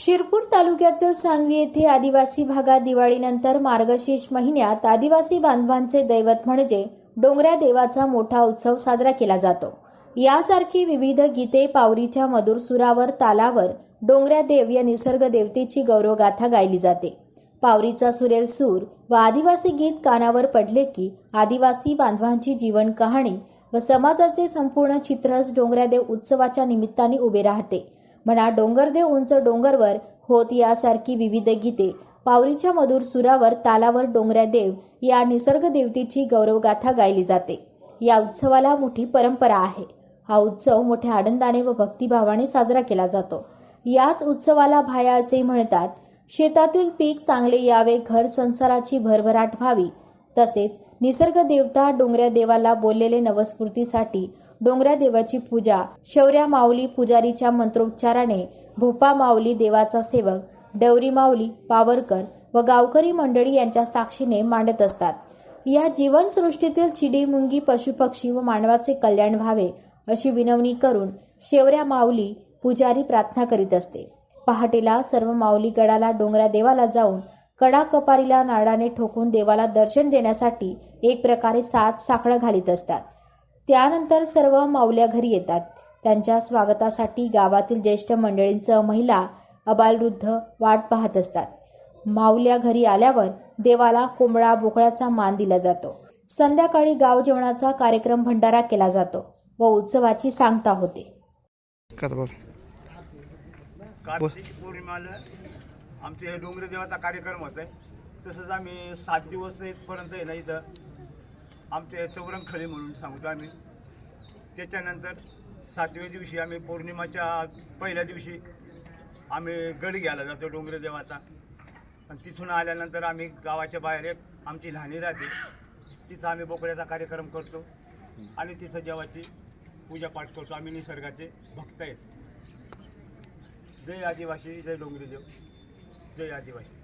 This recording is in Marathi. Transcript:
शिरपूर तालुक्यातील सांगवी येथे आदिवासी भागात दिवाळीनंतर मार्गशीर्ष महिन्यात आदिवासी बांधवांचे दैवत म्हणजे डोंगऱ्या देवाचा मोठा उत्सव साजरा केला जातो. यासारखी विविध गीते पावरीच्या मधुर सुरावर तालावर डोंगऱ्या देव या निसर्ग देवतेची गौरवगाथा गायली जाते. पावरीचा सुरेल सूर व आदिवासी गीत कानावर पडले की आदिवासी बांधवांची जीवन कहाणी व समाजाचे संपूर्ण चित्रच डोंगऱ्यादेव उत्सवाच्या निमित्ताने उभे राहते. म्हणा डोंगरदेव उंच डोंगरवर होत यासारखी विविध गीते. पावरीच्या मधुर सुरावर तालावर डोंगऱ्यादेव या निसर्ग देवतेची गौरवगाथा गायली जाते. या उत्सवाला मोठी परंपरा आहे. हा उत्सव मोठ्या आनंदाने व भक्तिभावाने साजरा केला जातो. याच उत्सवाला भाया असे म्हणतात शेतातील पीक चांगले यावे घर संसाराची भरभराट व्हावी. तसेच निसर्ग देवता डोंगऱ्या देवाला बोललेले नवस्फूर्तीसाठी डोंगऱ्या देवाची पूजा शौर्या माऊली पुजारीच्या मंत्रोच्चाराने भोपा माऊली देवाचा सेवक डवरी माऊली पावरकर व गावकरी मंडळी यांच्या साक्षीने मांडत असतात. या जीवनसृष्टीतील चिडी मुंगी पशुपक्षी व मानवाचे कल्याण व्हावे अशी विनवणी करून शेवऱ्या माऊली पुजारी प्रार्थना करीत असते. पहाटेला सर्व माऊली गडाला डोंगऱ्या देवाला जाऊन कडा कपारीला नाडाने ठोकून देवाला दर्शन देण्यासाठी एक प्रकारे सात साखळं घालीत असतात. त्यानंतर सर्व माऊल्या घरी येतात. त्यांच्या स्वागतासाठी गावातील ज्येष्ठ मंडळींसह महिला अबालवृद्ध वाट पाहत असतात. माऊल्या घरी आल्यावर देवाला कोंबडा बोकळाचा मान दिला जातो. संध्याकाळी गाव जेवणाचा कार्यक्रम भंडारा केला जातो व उत्सवाची सांगता होते. कार्तिक पौर्णिमाला आमचे हे डोंगरे देवाचा कार्यक्रम होत आहे तसंच आम्ही सात दिवस इथपर्यंत आहे ना इथं. आमचे चौरंग खळे म्हणून सांगतो आम्ही. त्याच्यानंतर सातव्या दिवशी आम्ही पौर्णिमाच्या पहिल्या दिवशी आम्ही गड घ्यायला जातो डोंगरे देवाचा. आणि तिथून आल्यानंतर आम्ही गावाच्या बाहेर एक आमची लहानी राहते. तिथं आम्ही बोकड्याचा कार्यक्रम करतो. आणि तिथं देवाची पूजापाठ करतो. आम्ही निसर्गाचे भक्त आहेत. जय आदिवासी जय डोंगरी देव. जय आदिवासी